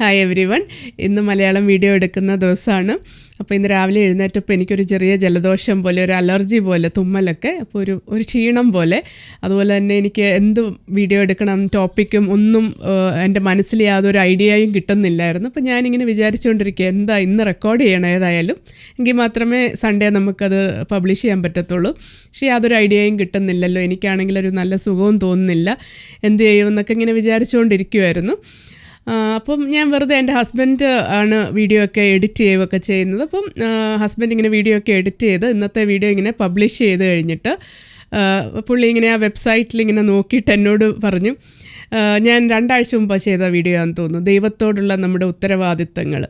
Hi every one ഇന്ന് Malayalam video എടുക്കുന്ന ദിവസമാണ്. അപ്പോൾ ഇന്ന് രാവിലെ എഴുന്നേറ്റപ്പോൾ എനിക്കൊരു ചെറിയ ജലദോഷം പോലെ ഒരു അലർജി പോലെ തുമ്മലൊക്കെ അപ്പോൾ ഒരു ഒരു ക്ഷീണം പോലെ. അതുപോലെ തന്നെ എനിക്ക് എന്ത് വീഡിയോ എടുക്കണം ടോപ്പിക്കും ഒന്നും എന്റെ മനസ്സിൽ യാതൊരു ഐഡിയയും കിട്ടുന്നില്ലായിരുന്നു. അപ്പോൾ ഞാനിങ്ങനെ വിചാരിച്ചുകൊണ്ടിരിക്കുക എന്താ ഇന്ന് റെക്കോർഡ് ചെയ്യണം ഏതായാലും. എങ്കിൽ മാത്രമേ സൺഡേ നമുക്കത് പബ്ലിഷ് ചെയ്യാൻ പറ്റത്തുള്ളൂ. പക്ഷേ യാതൊരു ഐഡിയയും കിട്ടുന്നില്ലല്ലോ. എനിക്കാണെങ്കിൽ ഒരു നല്ല സുഖവും തോന്നുന്നില്ല. എന്ത് ചെയ്യുമെന്നൊക്കെ ഇങ്ങനെ വിചാരിച്ചുകൊണ്ടിരിക്കുമായിരുന്നു അപ്പം ഞാൻ വെറുതെ എന്റെ ഹസ്ബൻഡ് ആണ് വീഡിയോ ഒക്കെ എഡിറ്റ് ചെയ്യുകയൊക്കെ ചെയ്യുന്നത്. അപ്പം ഹസ്ബൻഡ് ഇങ്ങനെ വീഡിയോ ഒക്കെ എഡിറ്റ് ചെയ്ത് ഇന്നത്തെ വീഡിയോ ഇങ്ങനെ പബ്ലിഷ് ചെയ്ത് കഴിഞ്ഞിട്ട് പുള്ളി ഇങ്ങനെ ആ വെബ്സൈറ്റിൽ ഇങ്ങനെ നോക്കിയിട്ട് എന്നോട് പറഞ്ഞു ഞാൻ രണ്ടാഴ്ച മുമ്പ് ചെയ്ത വീഡിയോ ആണെന്ന് തോന്നുന്നു. ദൈവത്തോടുള്ള നമ്മുടെ ഉത്തരവാദിത്തങ്ങൾ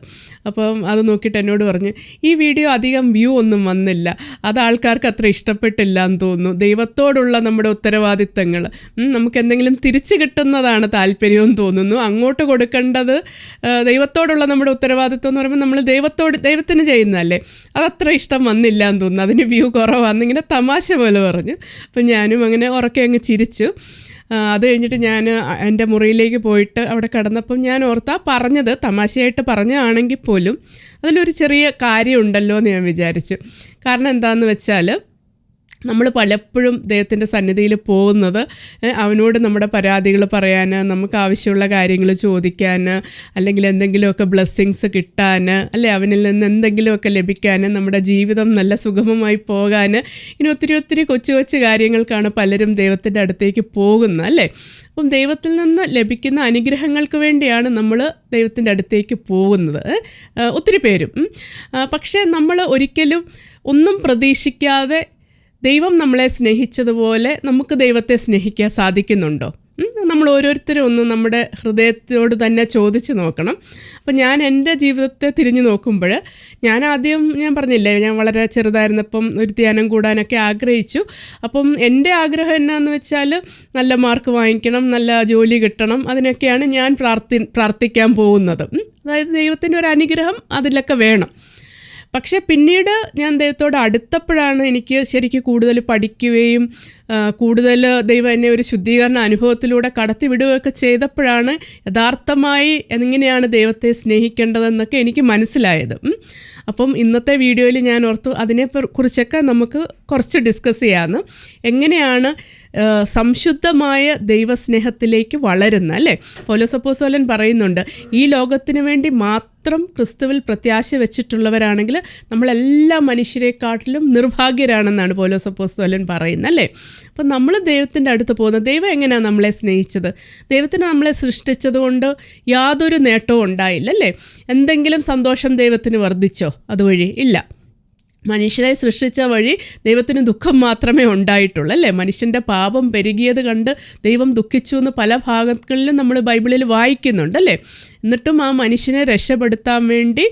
അപ്പം അത് നോക്കിയിട്ട് എന്നോട് പറഞ്ഞു ഈ വീഡിയോ അധികം വ്യൂ ഒന്നും വന്നില്ല. അത് ആൾക്കാർക്ക് അത്ര ഇഷ്ടപ്പെട്ടില്ല എന്ന് തോന്നുന്നു. ദൈവത്തോടുള്ള നമ്മുടെ ഉത്തരവാദിത്തങ്ങൾ നമുക്ക് എന്തെങ്കിലും തിരിച്ചു കിട്ടുന്നതാണ് താല്പര്യമെന്ന് തോന്നുന്നു. അങ്ങോട്ട് കൊടുക്കേണ്ടത് ദൈവത്തോടുള്ള നമ്മുടെ ഉത്തരവാദിത്വം എന്ന് പറയുമ്പോൾ നമ്മൾ ദൈവത്തോട് ദൈവത്തിന് ചെയ്യുന്നതല്ലേ. അതത്ര ഇഷ്ടം വന്നില്ല എന്ന് തോന്നുന്നു. അതിന് വ്യൂ കുറവാന്ന് ഇങ്ങനെ തമാശ പോലെ പറഞ്ഞു. അപ്പം ഞാനും അങ്ങനെ ഉറക്കെ അങ്ങ് ചിരിച്ചു. അത് കഴിഞ്ഞിട്ട് ഞാൻ എന്റെ മുറിയിലേക്ക് പോയിട്ട് അവിടെ കിടന്നപ്പം ഞാൻ ഓർത്താ പറഞ്ഞത് തമാശയായിട്ട് പറഞ്ഞാണെങ്കിൽ പോലും അതിലൊരു ചെറിയ കാര്യമുണ്ടല്ലോ എന്ന് ഞാൻ വിചാരിച്ചു. കാരണം എന്താണെന്ന് വെച്ചാൽ നമ്മൾ പലപ്പോഴും ദൈവത്തിന്റെ സന്നിധിയിൽ പോകുന്നത് അവനോട് നമ്മുടെ പരാതികൾ പറയാൻ നമുക്ക് ആവശ്യമുള്ള കാര്യങ്ങൾ ചോദിക്കാൻ അല്ലെങ്കിൽ എന്തെങ്കിലുമൊക്കെ ബ്ലെസ്സിങ്സ് കിട്ടാൻ അല്ലെ അവനിൽ നിന്ന് എന്തെങ്കിലുമൊക്കെ ലഭിക്കാൻ നമ്മുടെ ജീവിതം നല്ല സുഗമമായി പോകാൻ ഇനി ഒത്തിരി ഒത്തിരി കൊച്ചു കൊച്ചു കാര്യങ്ങൾക്കാണ് പലരും ദൈവത്തിന്റെ അടുത്തേക്ക് പോകുന്നത് അല്ലേ? അപ്പം ദൈവത്തിൽ നിന്ന് ലഭിക്കുന്ന അനുഗ്രഹങ്ങൾക്ക് വേണ്ടിയാണ് നമ്മൾ ദൈവത്തിന്റെ അടുത്തേക്ക് പോകുന്നത് ഒത്തിരി പേരും. പക്ഷേ നമ്മൾ ഒരിക്കലും ഒന്നും പ്രതീക്ഷിക്കാതെ ദൈവം നമ്മളെ സ്നേഹിച്ചതുപോലെ നമുക്ക് ദൈവത്തെ സ്നേഹിക്കാൻ സാധിക്കുന്നുണ്ടോ? നമ്മൾ ഓരോരുത്തരും ഒന്ന് നമ്മുടെ ഹൃദയത്തോട് തന്നെ ചോദിച്ചു നോക്കണം. അപ്പം ഞാൻ എന്റെ ജീവിതത്തെ തിരിഞ്ഞു നോക്കുമ്പോൾ ഞാൻ ആദ്യം ഞാൻ പറഞ്ഞില്ലേ ഞാൻ വളരെ ചെറുതായിരുന്നപ്പം ഒരു ധ്യാനം കൂടാനൊക്കെ ആഗ്രഹിച്ചു. അപ്പം എന്റെ ആഗ്രഹം എന്നാന്ന് വെച്ചാൽ നല്ല മാർക്ക് വാങ്ങിക്കണം നല്ല ജോലി കിട്ടണം അതിനൊക്കെയാണ് ഞാൻ പ്രാർത്ഥി പ്രാർത്ഥിക്കാൻ പോകുന്നത്. അതായത് ദൈവത്തിന്റെ ഒരു അനുഗ്രഹം അതിലൊക്കെ വേണം. പക്ഷേ പിന്നീട് ഞാൻ ദൈവത്തോട് അടുത്തപ്പോഴാണ് എനിക്ക് ശരിക്കും കൂടുതൽ പഠിക്കുകയും കൂടുതൽ ദൈവം എന്നെ ഒരു ശുദ്ധീകരണ അനുഭവത്തിലൂടെ കടത്തി വിടുകയൊക്കെ ചെയ്തപ്പോഴാണ് യഥാർത്ഥമായി എങ്ങനെയാണ് ദൈവത്തെ സ്നേഹിക്കേണ്ടതെന്നൊക്കെ എനിക്ക് മനസ്സിലായത്. അപ്പം ഇന്നത്തെ വീഡിയോയിൽ ഞാൻ ഓർത്തു അതിനെ കുറിച്ചൊക്കെ നമുക്ക് കുറച്ച് ഡിസ്കസ് ചെയ്യാമെന്ന് എങ്ങനെയാണ് സംശുദ്ധമായ ദൈവസ്നേഹത്തിലേക്ക് വളരുന്ന അല്ലേ? പൗലോസപ്പോസോലൻ പറയുന്നുണ്ട് ഈ ലോകത്തിന് വേണ്ടി മാത്രം ക്രിസ്തുവിൽ പ്രത്യാശ വെച്ചിട്ടുള്ളവരാണെങ്കിൽ നമ്മളെല്ലാ മനുഷ്യരെക്കാട്ടിലും നിർഭാഗ്യരാണെന്നാണ് പൗലോസപ്പോസോലൻ പറയുന്നത് അല്ലേ? അപ്പം നമ്മൾ ദൈവത്തിന്റെ അടുത്ത് പോകുന്നത് ദൈവം എങ്ങനെയാണ് നമ്മളെ സ്നേഹിച്ചത്? ദൈവത്തിന് നമ്മളെ സൃഷ്ടിച്ചത് കൊണ്ട് യാതൊരു നേട്ടവും ഉണ്ടായില്ല അല്ലേ? എന്തെങ്കിലും സന്തോഷം ദൈവത്തിന് വർദ്ധിച്ചോ? അതുവഴി ഇല്ല. മനുഷ്യരെ സൃഷ്ടിച്ച വഴി ദൈവത്തിന് ദുഃഖം മാത്രമേ ഉണ്ടായിട്ടുള്ളൂ അല്ലേ? മനുഷ്യന്റെ പാപം പെരുകിയത് കണ്ട് ദൈവം ദുഃഖിച്ചു എന്ന് പല ഭാഗങ്ങളിലും നമ്മൾ ബൈബിളിൽ വായിക്കുന്നുണ്ട് അല്ലേ? എന്നിട്ടും ആ മനുഷ്യനെ രക്ഷപ്പെടുത്താൻ വേണ്ടി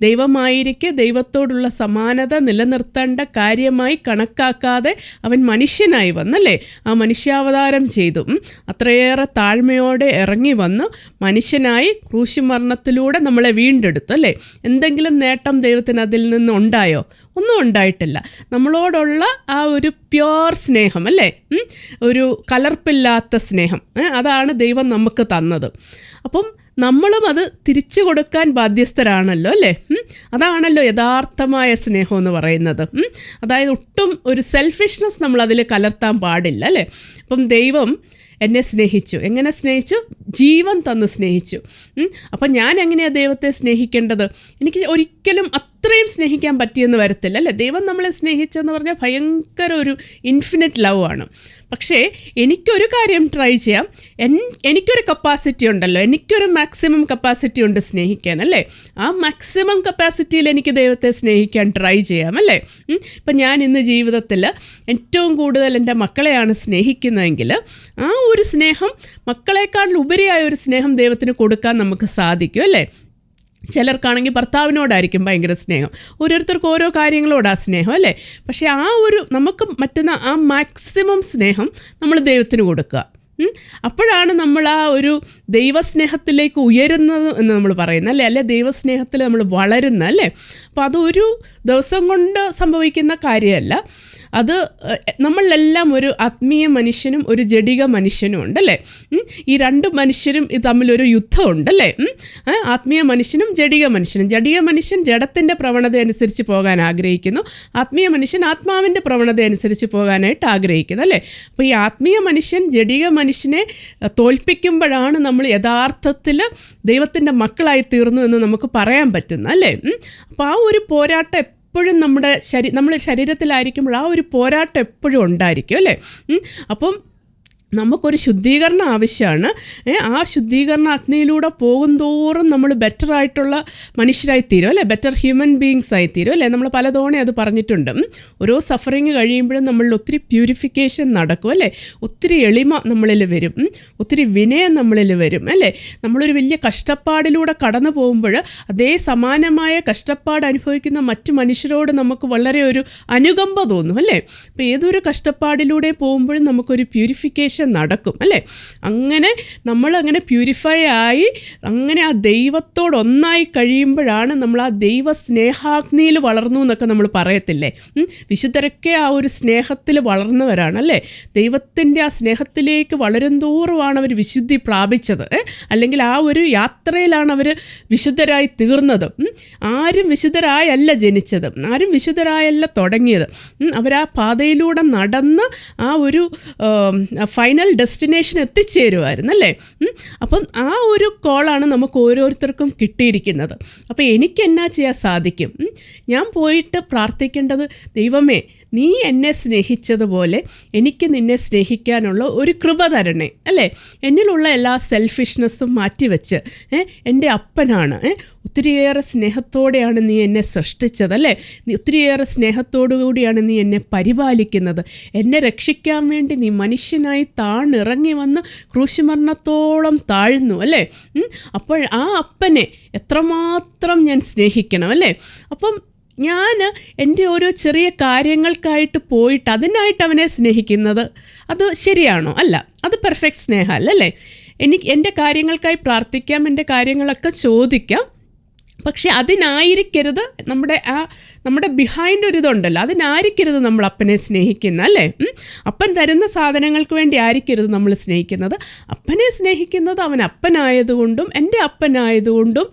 ദൈവമായിരിക്കെ ദൈവത്തോടുള്ള സമാനത നിലനിർത്തേണ്ട കാര്യമായി കണക്കാക്കാതെ അവൻ മനുഷ്യനായി വന്നല്ലേ? ആ മനുഷ്യാവതാരം ചെയ്തു. അത്രയേറെ താഴ്മയോടെ ഇറങ്ങി വന്ന് മനുഷ്യനായി ക്രൂശിമരണത്തിലൂടെ നമ്മളെ വീണ്ടെടുത്തു അല്ലേ? എന്തെങ്കിലും നേട്ടം ദൈവത്തിന് അതിൽ നിന്ന് ഉണ്ടായോ ഒന്നും ഉണ്ടായിട്ടില്ല. നമ്മളോടുള്ള ആ ഒരു പ്യോർ സ്നേഹം അല്ലേ? ഒരു കലർപ്പില്ലാത്ത സ്നേഹം അതാണ് ദൈവം നമുക്ക് തന്നത്. അപ്പം നമ്മളും അത് തിരിച്ചു കൊടുക്കാൻ ബാധ്യസ്ഥരാണല്ലോ അല്ലേ? അതാണല്ലോ യഥാർത്ഥമായ സ്നേഹം എന്ന് പറയുന്നത്. അതായത് ഒട്ടും ഒരു സെൽഫിഷ്നെസ് നമ്മൾ അതിൽ കലർത്താൻ പാടില്ല അല്ലേ? അപ്പം ദൈവം എന്നെ സ്നേഹിച്ചു. എങ്ങനെ സ്നേഹിച്ചു? ജീവൻ തന്ന് സ്നേഹിച്ചു. അപ്പം ഞാൻ എങ്ങനെയാണ് ദൈവത്തെ സ്നേഹിക്കേണ്ടത്? എനിക്ക് ഒരിക്കലും അത്രയും സ്നേഹിക്കാൻ പറ്റിയെന്ന് വരത്തില്ല അല്ലേ? ദൈവം നമ്മളെ സ്നേഹിച്ചെന്ന് പറഞ്ഞാൽ ഭയങ്കര ഒരു ഇൻഫിനിറ്റ് ലവ് ആണ്. പക്ഷേ എനിക്കൊരു കാര്യം ട്രൈ ചെയ്യാം. എൻ എനിക്കൊരു കപ്പാസിറ്റി ഉണ്ടല്ലോ. എനിക്കൊരു മാക്സിമം കപ്പാസിറ്റി ഉണ്ട് സ്നേഹിക്കാൻ അല്ലേ? ആ മാക്സിമം കപ്പാസിറ്റിയിൽ എനിക്ക് ദൈവത്തെ സ്നേഹിക്കാൻ ട്രൈ ചെയ്യാം അല്ലേ. ഇപ്പം ഞാൻ ഇന്ന് ജീവിതത്തിൽ ഏറ്റവും കൂടുതൽ എന്റെ മക്കളെയാണ് സ്നേഹിക്കുന്നതെങ്കിൽ ആ ഒരു സ്നേഹം മക്കളെക്കാൾ ഉപരിയായ ഒരു സ്നേഹം ദൈവത്തിന് കൊടുക്കാൻ നമുക്ക് സാധിക്കും അല്ലേ? ചിലർക്കാണെങ്കിൽ ഭർത്താവിനോടായിരിക്കും ഭയങ്കര സ്നേഹം. ഓരോരുത്തർക്ക് ഓരോ കാര്യങ്ങളോടാ സ്നേഹം അല്ലേ? പക്ഷേ ആ ഒരു നമുക്ക് പറ്റുന്ന ആ മാക്സിമം സ്നേഹം നമ്മൾ ദൈവത്തിന് കൊടുക്കുക. അപ്പോഴാണ് നമ്മൾ ആ ഒരു ദൈവസ്നേഹത്തിലേക്ക് ഉയരുന്നത് എന്ന് നമ്മൾ പറയുന്നത് അല്ലേ? അല്ലെ ദൈവസ്നേഹത്തിൽ നമ്മൾ വളരുന്ന അല്ലേ? അപ്പോൾ അതൊരു ദിവസം കൊണ്ട് സംഭവിക്കുന്ന കാര്യമല്ല. അത് നമ്മളെല്ലാം നമ്മളിലെല്ലാം ഒരു ആത്മീയ മനുഷ്യനും ഒരു ജഡിക മനുഷ്യനും ഉണ്ടല്ലേ? ഈ രണ്ട് മനുഷ്യരും തമ്മിലൊരു യുദ്ധമുണ്ടല്ലേ. ആത്മീയ മനുഷ്യനും ജഡിക മനുഷ്യനും. ജഡിക മനുഷ്യൻ ജഡത്തിന്റെ പ്രവണത അനുസരിച്ച് പോകാൻ ആഗ്രഹിക്കുന്നു. ആത്മീയ മനുഷ്യൻ ആത്മാവിന്റെ പ്രവണത അനുസരിച്ച് പോകാനായിട്ട് ആഗ്രഹിക്കുന്നു അല്ലേ? അപ്പോൾ ഈ ആത്മീയ മനുഷ്യൻ ജഡിക മനുഷ്യനെ തോൽപ്പിക്കുമ്പോഴാണ് നമ്മൾ യഥാർത്ഥത്തിൽ ദൈവത്തിന്റെ മക്കളായി തീർന്നു എന്ന് നമുക്ക് പറയാൻ പറ്റുന്നത് അല്ലേ? അപ്പോൾ ആ ഒരു പോരാട്ടം എപ്പോഴും നമ്മുടെ ശരീ നമ്മൾ ശരീരത്തിലായിരിക്കുമ്പോൾ ആ ഒരു പോരാട്ടം എപ്പോഴും ഉണ്ടായിരിക്കും അല്ലേ. അപ്പം നമുക്കൊരു ശുദ്ധീകരണം ആവശ്യമാണ്. ആ ശുദ്ധീകരണ അഗ്നിയിലൂടെ പോകുന്തോറും നമ്മൾ ബെറ്റർ ആയിട്ടുള്ള മനുഷ്യരായി തീരും അല്ലേ? ബെറ്റർ ഹ്യൂമൻ ബീങ്സ് ആയി തീരും അല്ലേ? നമ്മൾ പലതവണ അത് പറഞ്ഞിട്ടുണ്ട്. ഓരോ സഫറിങ് കഴിയുമ്പോഴും നമ്മളിൽ ഒത്തിരി പ്യൂരിഫിക്കേഷൻ നടക്കും അല്ലേ? ഒത്തിരി എളിമ നമ്മളിൽ വരും. ഒത്തിരി വിനയം നമ്മളിൽ വരും അല്ലേ? നമ്മളൊരു വലിയ കഷ്ടപ്പാടിലൂടെ കടന്നു പോകുമ്പോൾ അതേ സമാനമായ കഷ്ടപ്പാട് അനുഭവിക്കുന്ന മറ്റു മനുഷ്യരോട് നമുക്ക് വളരെ ഒരു അനുകമ്പ തോന്നും അല്ലേ? അപ്പോൾ ഏതൊരു കഷ്ടപ്പാടിലൂടെ പോകുമ്പോഴും നമുക്കൊരു പ്യൂരിഫിക്കേഷൻ നടക്കും അല്ലേ? അങ്ങനെ നമ്മൾ അങ്ങനെ പ്യൂരിഫൈ ആയി അങ്ങനെ ആ ദൈവത്തോട് ഒന്നായി കഴിയുമ്പോഴാണ് നമ്മൾ ആ ദൈവ സ്നേഹാഗ്നിയിൽ വളർന്നു എന്നൊക്കെ നമ്മൾ പറയത്തില്ലേ? വിശുദ്ധരൊക്കെ ആ ഒരു സ്നേഹത്തിൽ വളർന്നവരാണ് അല്ലേ? ദൈവത്തിന്റെ ആ സ്നേഹത്തിലേക്ക് വളരും തോറുമാണ് അവർ വിശുദ്ധി പ്രാപിച്ചത് അല്ലെങ്കിൽ ആ ഒരു യാത്രയിലാണ് അവർ വിശുദ്ധരായി തീർന്നത് ആരും വിശുദ്ധരായല്ല ജനിച്ചത് ആരും വിശുദ്ധരായല്ല തുടങ്ങിയത്. അവർ ആ പാതയിലൂടെ നടന്ന് ആ ഒരു ഫൈനൽ ഡെസ്റ്റിനേഷൻ എത്തിച്ചേരുമായിരുന്നു അല്ലേ. അപ്പം ആ ഒരു കോളാണ് നമുക്ക് ഓരോരുത്തർക്കും കിട്ടിയിരിക്കുന്നത്. അപ്പോൾ എനിക്ക് എന്നാ ചെയ്യാൻ സാധിക്കും? ഞാൻ പോയിട്ട് പ്രാർത്ഥിക്കേണ്ടത് ദൈവമേ നീ എന്നെ സ്നേഹിച്ചതുപോലെ എനിക്ക് നിന്നെ സ്നേഹിക്കാനുള്ള ഒരു കൃപ തരണേ അല്ലേ? എന്നിലുള്ള എല്ലാ സെൽഫിഷ്നെസ്സും മാറ്റിവെച്ച് എന്റെ അപ്പനാണ് ഒത്തിരിയേറെ സ്നേഹത്തോടെയാണ് നീ എന്നെ സൃഷ്ടിച്ചത് അല്ലേ? നീ ഒത്തിരിയേറെ സ്നേഹത്തോടു കൂടിയാണ് നീ എന്നെ പരിപാലിക്കുന്നത്. എന്നെ രക്ഷിക്കാൻ വേണ്ടി നീ മനുഷ്യനായി താണിറങ്ങി വന്ന് ക്രൂശുമരണത്തോളം താഴ്ന്നു അല്ലേ? അപ്പോൾ ആ അപ്പനെ എത്രമാത്രം ഞാൻ സ്നേഹിക്കണം അല്ലേ? അപ്പം ഞാൻ എന്റെ ഓരോ ചെറിയ കാര്യങ്ങൾക്കായിട്ട് പോയിട്ട് അതിനായിട്ട് അവനെ സ്നേഹിക്കുന്നത് അത് ശരിയാണോ? അല്ല അത് പെർഫെക്റ്റ് സ്നേഹമല്ല അല്ലേ? എനിക്ക് എന്റെ കാര്യങ്ങൾക്കായി പ്രാർത്ഥിക്കാം എന്റെ കാര്യങ്ങളൊക്കെ ചോദിക്കാം. പക്ഷെ അതിനായിരിക്കരുത് നമ്മുടെ ആ നമ്മുടെ ബിഹൈൻഡ് ഒരു ഇതുണ്ടല്ലോ അതിനായിരിക്കരുത് നമ്മൾ അപ്പനെ സ്നേഹിക്കുന്ന അല്ലേ? അപ്പൻ തരുന്ന സാധനങ്ങൾക്ക് വേണ്ടി ആയിരിക്കരുത് നമ്മൾ സ്നേഹിക്കുന്നത്? അപ്പനെ സ്നേഹിക്കുന്നത് അവൻ അപ്പനായതുകൊണ്ടും എന്റെ അപ്പനായതുകൊണ്ടും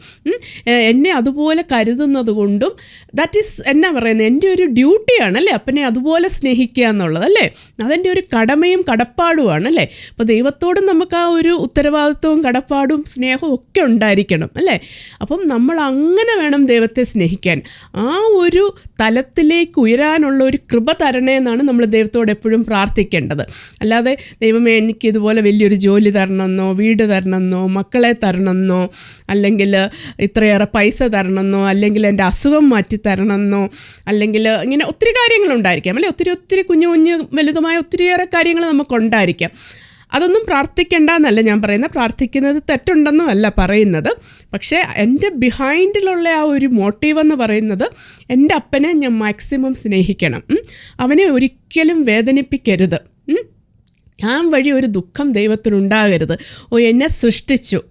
എന്നെ അതുപോലെ കരുതുന്നത് കൊണ്ടും ദാറ്റ് ഈസ് എന്നാ പറയുന്നത് എന്റെ ഒരു ഡ്യൂട്ടിയാണ് അല്ലേ? അപ്പനെ അതുപോലെ സ്നേഹിക്കുക എന്നുള്ളത് അല്ലേ? അതെന്റെ ഒരു കടമയും കടപ്പാടുമാണ് അല്ലേ? അപ്പോൾ ദൈവത്തോടും നമുക്ക് ആ ഒരു ഉത്തരവാദിത്വവും കടപ്പാടും സ്നേഹവും ഒക്കെ ഉണ്ടായിരിക്കണം അല്ലേ? അപ്പം നമ്മൾ അങ്ങനെ വേണം ദൈവത്തെ സ്നേഹിക്കാൻ. ആ ഒരു തലത്തിലേക്ക് ഉയരാനുള്ള ഒരു കൃപ തരണേ എന്നാണ് നമ്മൾ ദൈവത്തോട് എപ്പോഴും പ്രാർത്ഥിക്കേണ്ടത്. അല്ലാതെ ദൈവമേ എനിക്ക് ഇതുപോലെ വലിയൊരു ജോലി തരണമെന്നോ വീട് തരണമെന്നോ മക്കളെ തരണമെന്നോ അല്ലെങ്കിൽ ഇത്രയേറെ പൈസ തരണമെന്നോ അല്ലെങ്കിൽ എന്റെ അസുഖം മാറ്റി തരണമെന്നോ അല്ലെങ്കിൽ ഇങ്ങനെ ഒത്തിരി കാര്യങ്ങളുണ്ടായിരിക്കാം അല്ലെ? ഒത്തിരി ഒത്തിരി കുഞ്ഞു കുഞ്ഞു വലുതുമായ ഒത്തിരിയേറെ കാര്യങ്ങൾ നമുക്കുണ്ടായിരിക്കാം. അതൊന്നും പ്രാർത്ഥിക്കേണ്ട എന്നല്ല ഞാൻ പറയുന്നത്. പ്രാർത്ഥിക്കുന്നത് തെറ്റുണ്ടെന്നും അല്ല പറയുന്നത്. പക്ഷേ എന്റെ ബിഹൈൻഡിലുള്ള ആ ഒരു മോട്ടീവ് എന്ന് പറയുന്നത് എന്റെ അപ്പനെ ഞാൻ മാക്സിമം സ്നേഹിക്കണം. അവനെ ഒരിക്കലും വേദനിപ്പിക്കരുത്. ഞാൻ വഴി ഒരു ദുഃഖം ദൈവത്തിനുണ്ടാകരുത്. ഓ എന്നെ സൃഷ്ടിച്ചു.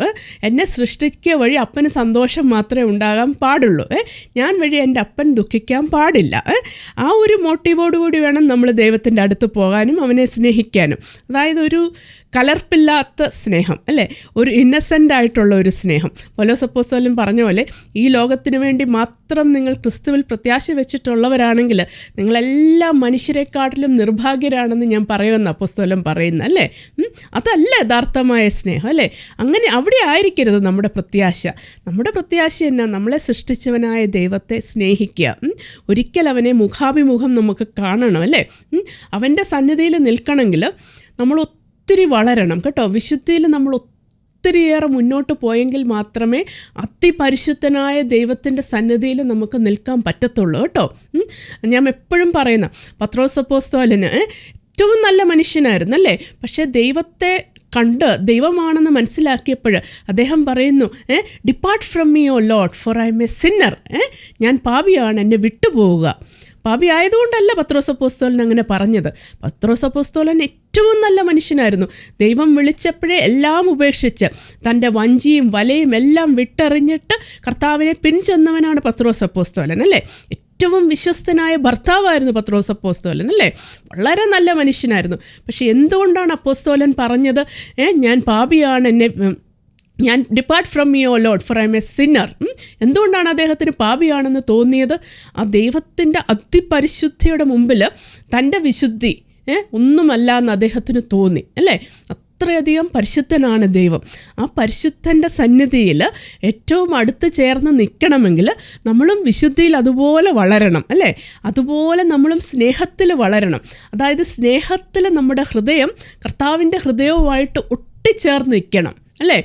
എന്നെ സൃഷ്ടിക്കുക വഴി അപ്പന് സന്തോഷം മാത്രമേ ഉണ്ടാകാൻ പാടുള്ളൂ? ഞാൻ വഴി എന്റെ അപ്പൻ ദുഃഖിക്കാൻ പാടില്ല. ആ ഒരു മോട്ടീവോടുകൂടി വേണം നമ്മൾ ദൈവത്തിന്റെ അടുത്ത് പോകാനും അവനെ സ്നേഹിക്കാനും. അതായത് ഒരു കലർപ്പില്ലാത്ത സ്നേഹം അല്ലേ? ഒരു ഇന്നസെന്റ് ആയിട്ടുള്ള ഒരു സ്നേഹം. പല സപ്പോസലും പറഞ്ഞ പോലെ ഈ ലോകത്തിന് വേണ്ടി മാത്രം നിങ്ങൾ ക്രിസ്തുവിൽ പ്രത്യാശ വെച്ചിട്ടുള്ളവരാണെങ്കിൽ നിങ്ങളെല്ലാ മനുഷ്യരെക്കാട്ടിലും നിർഭാഗ്യരാണെന്ന് ഞാൻ പറയുമെന്ന് അപ്പസ്തോലം പറയുന്ന അല്ലേ? അതല്ല യഥാർത്ഥമായ സ്നേഹം അല്ലേ? അങ്ങനെ അവിടെ ആയിരിക്കരുത് നമ്മുടെ പ്രത്യാശ. നമ്മുടെ പ്രത്യാശ എന്നാ? നമ്മളെ സൃഷ്ടിച്ചവനായ ദൈവത്തെ സ്നേഹിക്കുക. ഒരിക്കൽ അവനെ മുഖാഭിമുഖം നമുക്ക് കാണണം അല്ലേ? അവന്റെ സന്നിധിയിൽ നിൽക്കണമെങ്കിൽ നമ്മൾ ഒത്തിരി വളരണം. കേട്ടോ വിശുദ്ധിയിൽ നമ്മൾ ഒത്തിരിയേറെ മുന്നോട്ട് പോയെങ്കിൽ മാത്രമേ അതിപരിശുദ്ധനായ ദൈവത്തിന്റെ സന്നിധിയിൽ നമുക്ക് നിൽക്കാൻ പറ്റത്തുള്ളൂ കേട്ടോ. ഞാൻ എപ്പോഴും പറയുന്ന പത്രോസപ്പോസ്തോലിന് ഏറ്റവും നല്ല മനുഷ്യനായിരുന്നു അല്ലേ? പക്ഷേ ദൈവത്തെ കണ്ട് ദൈവമാണെന്ന് മനസ്സിലാക്കിയപ്പോൾ അദ്ദേഹം പറയുന്നു ഏ depart from me O Lord for I am a sinner ഏ ഞാൻ പാപിയാണ് എന്നെ വിട്ടുപോവുക. പാപി ആയതുകൊണ്ടല്ല പത്രോസപ്പോസ്തോലൻ അങ്ങനെ പറഞ്ഞത്. പത്രോസപ്പോസ്തോലൻ ഏറ്റവും നല്ല മനുഷ്യനായിരുന്നു. ദൈവം വിളിച്ചപ്പോഴേ എല്ലാം ഉപേക്ഷിച്ച് തന്റെ വഞ്ചിയും വലയും എല്ലാം വിട്ടെറിഞ്ഞിട്ട് കർത്താവിനെ പിൻചെന്നവനാണ് പത്രോസപ്പോസ്തോലൻ അല്ലേ? ഏറ്റവും വിശ്വസ്തനായ ഭർത്താവായിരുന്നു പത്രോസ് അപ്പോസ്തോലൻ അല്ലേ? വളരെ നല്ല മനുഷ്യനായിരുന്നു. പക്ഷെ എന്തുകൊണ്ടാണ് അപ്പോസ്തോലൻ പറഞ്ഞത്? ഞാൻ പാപിയാണ് എന്നെ ഞാൻ depart from me O Lord for I am a sinner എന്തുകൊണ്ടാണ് അദ്ദേഹത്തിന് പാപിയാണെന്ന് തോന്നിയത്? ആ ദൈവത്തിന്റെ അതിപരിശുദ്ധിയുടെ മുമ്പിൽ തന്റെ വിശുദ്ധി ഒന്നുമല്ല എന്ന് അദ്ദേഹത്തിന് തോന്നി അല്ലേ? അത്രയധികം പരിശുദ്ധനാണ് ദൈവം. ആ പരിശുദ്ധന്റെ സന്നിധിയിൽ ഏറ്റവും അടുത്ത് ചേർന്ന് നിൽക്കണമെങ്കിൽ നമ്മളും വിശുദ്ധിയിൽ അതുപോലെ വളരണം അല്ലേ? അതുപോലെ നമ്മളും സ്നേഹത്തിൽ വളരണം. അതായത് സ്നേഹത്തിൽ നമ്മുടെ ഹൃദയം കർത്താവിന്റെ ഹൃദയവുമായിട്ട് ഒട്ടിച്ചേർന്ന് നിൽക്കണം അല്ലേ.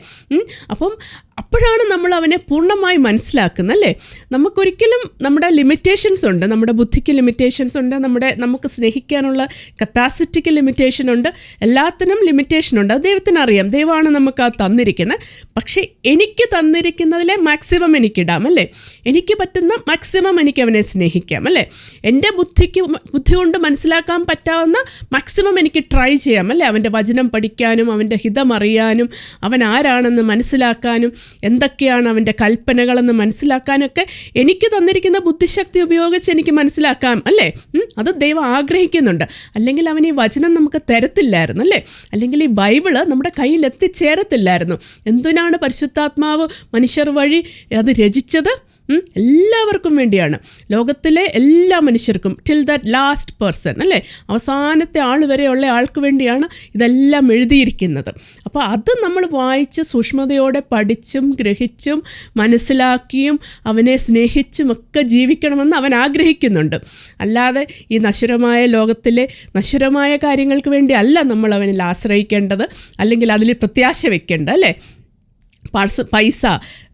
അപ്പം അപ്പോഴാണ് നമ്മൾ അവനെ പൂർണമായി മനസ്സിലാക്കുന്നത് അല്ലേ? നമുക്കൊരിക്കലും നമ്മുടെ ലിമിറ്റേഷൻസ് ഉണ്ട് നമ്മുടെ ബുദ്ധിക്ക് ലിമിറ്റേഷൻസ് ഉണ്ട് നമ്മുടെ നമുക്ക് സ്നേഹിക്കാനുള്ള കപ്പാസിറ്റിക്ക് ലിമിറ്റേഷൻ ഉണ്ട് എല്ലാത്തിനും ലിമിറ്റേഷൻ ഉണ്ട്. അത് ദൈവത്തിന് അറിയാം. ദൈവമാണ് നമുക്ക് ആ തന്നിരിക്കുന്നത്. പക്ഷേ എനിക്ക് തന്നിരിക്കുന്നതിലെ മാക്സിമം എനിക്കിടാം അല്ലേ? എനിക്ക് പറ്റുന്ന മാക്സിമം എനിക്ക് അവനെ സ്നേഹിക്കാം അല്ലേ? എന്റെ ബുദ്ധിക്ക് ബുദ്ധി കൊണ്ട് മനസ്സിലാക്കാൻ പറ്റാവുന്ന മാക്സിമം എനിക്ക് ട്രൈ ചെയ്യാം അല്ലേ? അവന്റെ വചനം പഠിക്കാനും അവന്റെ ഹിതം അറിയാനും അവൻ ആരാണെന്ന് മനസ്സിലാക്കാനും എന്തൊക്കെയാണ് അവന്റെ കൽപ്പനകളെന്ന് മനസ്സിലാക്കാനൊക്കെ എനിക്ക് തന്നിരിക്കുന്ന ബുദ്ധിശക്തി ഉപയോഗിച്ച് എനിക്ക് മനസ്സിലാക്കാം അല്ലേ? അത് ദൈവം ആഗ്രഹിക്കുന്നുണ്ട്. അല്ലെങ്കിൽ അവൻ ഈ വചനം നമുക്ക് തരത്തില്ലായിരുന്നു അല്ലേ? അല്ലെങ്കിൽ ഈ ബൈബിൾ നമ്മുടെ കയ്യിൽ എത്തിച്ചേരത്തില്ലായിരുന്നു എന്തിനാണ് പരിശുദ്ധാത്മാവ് മനുഷ്യർ വഴി അത് രചിച്ചത്? എല്ലാവർക്കും വേണ്ടിയാണ്. ലോകത്തിലെ എല്ലാ മനുഷ്യർക്കും ടിൽ ദാറ്റ് ലാസ്റ്റ് പേഴ്സൺ അല്ലേ? അവസാനത്തെ ആൾ വരെയുള്ള ആൾക്ക് വേണ്ടിയാണ് ഇതെല്ലാം എഴുതിയിരിക്കുന്നത്. അപ്പോൾ അത് നമ്മൾ വായിച്ച് സൂക്ഷ്മതയോടെ പഠിച്ചും ഗ്രഹിച്ചും മനസ്സിലാക്കിയും അവനെ സ്നേഹിച്ചും ഒക്കെ ജീവിക്കണമെന്ന് അവൻ ആഗ്രഹിക്കുന്നുണ്ട്. അല്ലാതെ ഈ നശ്വരമായ ലോകത്തിലെ നശ്വരമായ കാര്യങ്ങൾക്ക് വേണ്ടി അല്ല നമ്മൾ അവനിൽ ആശ്രയിക്കേണ്ടത്. അല്ലെങ്കിൽ അതിൽ പ്രത്യാശ വെക്കേണ്ടത് അല്ലേ? പാഴ്സ് പൈസ.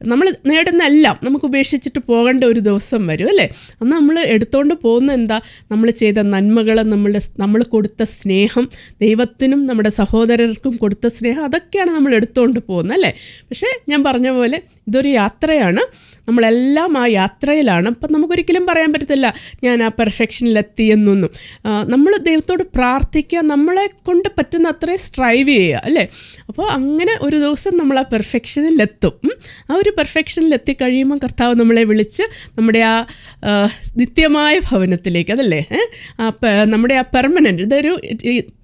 നമ്മൾ നേടുന്ന എല്ലാം നമുക്ക് ഉപേക്ഷിച്ചിട്ട് പോകേണ്ട ഒരു ദിവസം വരും അല്ലേ? അന്ന് നമ്മൾ എടുത്തുകൊണ്ട് പോകുന്ന എന്താ? നമ്മൾ ചെയ്ത നന്മകൾ നമ്മളുടെ നമ്മൾ കൊടുത്ത സ്നേഹം ദൈവത്തിനും നമ്മുടെ സഹോദരർക്കും കൊടുത്ത സ്നേഹം അതൊക്കെയാണ് നമ്മൾ എടുത്തുകൊണ്ട് പോകുന്നത് അല്ലേ? പക്ഷേ ഞാൻ പറഞ്ഞ പോലെ ഇതൊരു യാത്രയാണ്. നമ്മളെല്ലാം ആ യാത്രയിലാണ്. അപ്പം നമുക്കൊരിക്കലും പറയാൻ പറ്റത്തില്ല ഞാൻ ആ പെർഫെക്ഷനിലെത്തി എന്നൊന്നും. നമ്മൾ ദൈവത്തോട് പ്രാർത്ഥിക്കുക നമ്മളെ കൊണ്ട് പറ്റുന്ന അത്രയും സ്ട്രൈവ് ചെയ്യുക അല്ലേ? അപ്പോൾ അങ്ങനെ ഒരു ദിവസം നമ്മൾ ആ പെർഫെക്ഷനിലെത്തും ആ ഒരു പെർഫെക്ഷനിലെത്തി കഴിയുമ്പോൾ കർത്താവ് നമ്മളെ വിളിച്ച് നമ്മുടെ ആ നിത്യമായ ഭവനത്തിലേക്ക് അതല്ലേ? നമ്മുടെ ആ പെർമനന്റ് ഇതൊരു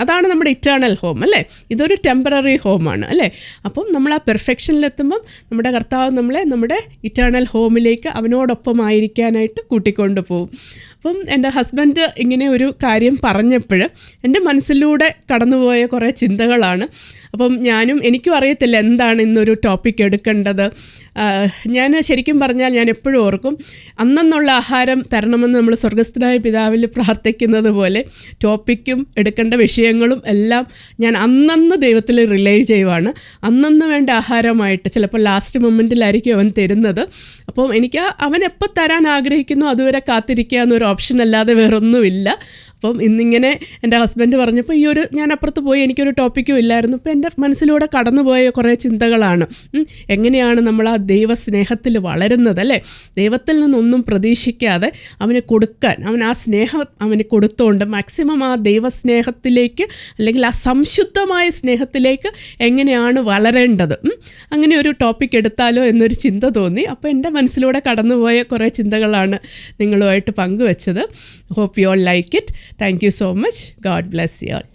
അതാണ് നമ്മുടെ ഇറ്റേണൽ ഹോം അല്ലേ? ഇതൊരു ടെമ്പററി ഹോമാണ് അല്ലേ? അപ്പം നമ്മൾ ആ പെർഫെക്ഷനിലെത്തുമ്പം നമ്മുടെ കർത്താവ് നമ്മളെ നമ്മുടെ ഇറ്റേണൽ ഹോമിലേക്ക് അവനോടൊപ്പം ആയിരിക്കാനായിട്ട് കൂട്ടിക്കൊണ്ട് പോകും അപ്പം എന്റെ ഹസ്ബൻഡ് ഇങ്ങനെ ഒരു കാര്യം പറഞ്ഞപ്പോൾ എന്റെ മനസ്സിലൂടെ കടന്നുപോയ കുറേ ചിന്തകളാണ്. അപ്പം ഞാനും എനിക്കും അറിയത്തില്ല എന്താണ് ഇന്നൊരു ടോപ്പിക് എടുക്കേണ്ടത്. ഞാൻ ശരിക്കും പറഞ്ഞാൽ ഞാൻ എപ്പോഴും ഓർക്കും അന്നെന്നുള്ള ആഹാരം തരണമെന്ന് നമ്മൾ സ്വർഗസ്ഥനായ പിതാവിൽ പ്രാർത്ഥിക്കുന്നത് പോലെ ടോപ്പിക്കും എടുക്കേണ്ട വിഷയങ്ങളും എല്ലാം ഞാൻ അന്നന്ന് ദൈവത്തിൽ റിലേ ചെയ്യുവാണ്. അന്നന്ന് വേണ്ട ആഹാരമായിട്ട് ചിലപ്പോൾ ലാസ്റ്റ് മൊമെന്റിലായിരിക്കും അവൻ തരുന്നത്. അപ്പം എനിക്ക് അവൻ എപ്പോൾ തരാൻ ആഗ്രഹിക്കുന്നു അതുവരെ കാത്തിരിക്കുക എന്നൊരു ഓപ്ഷൻ അല്ലാതെ വേറൊന്നുമില്ല. അപ്പം ഇന്നിങ്ങനെ എന്റെ ഹസ്ബൻഡ് പറഞ്ഞപ്പോൾ ഈ ഒരു ഞാൻ അപ്പുറത്ത് പോയി എനിക്കൊരു ടോപ്പിക്കും ഇല്ലായിരുന്നു. അപ്പോൾ എന്റെ മനസ്സിലൂടെ കടന്നുപോയ കുറേ ചിന്തകളാണ്. എങ്ങനെയാണ് നമ്മൾ ആ ദൈവസ്നേഹത്തിൽ വളരുന്നത് അല്ലേ? ദൈവത്തിൽ നിന്നൊന്നും പ്രതീക്ഷിക്കാതെ അവന് കൊടുക്കാൻ അവൻ ആ സ്നേഹം അവന് കൊടുത്തുകൊണ്ട് മാക്സിമം ആ ദൈവസ്നേഹത്തിലേക്ക് അല്ലെങ്കിൽ ആ സംശുദ്ധമായ സ്നേഹത്തിലേക്ക് എങ്ങനെയാണ് വളരേണ്ടത്? അങ്ങനെ ഒരു ടോപ്പിക് എടുത്താലോ എന്നൊരു ചിന്ത തോന്നി. അപ്പോൾ എന്റെ മനസ്സിലൂടെ കടന്നുപോയ കുറേ ചിന്തകളാണ് നിങ്ങളുമായിട്ട് പങ്കുവച്ചത്. Hope you all like it thank you so much God bless you all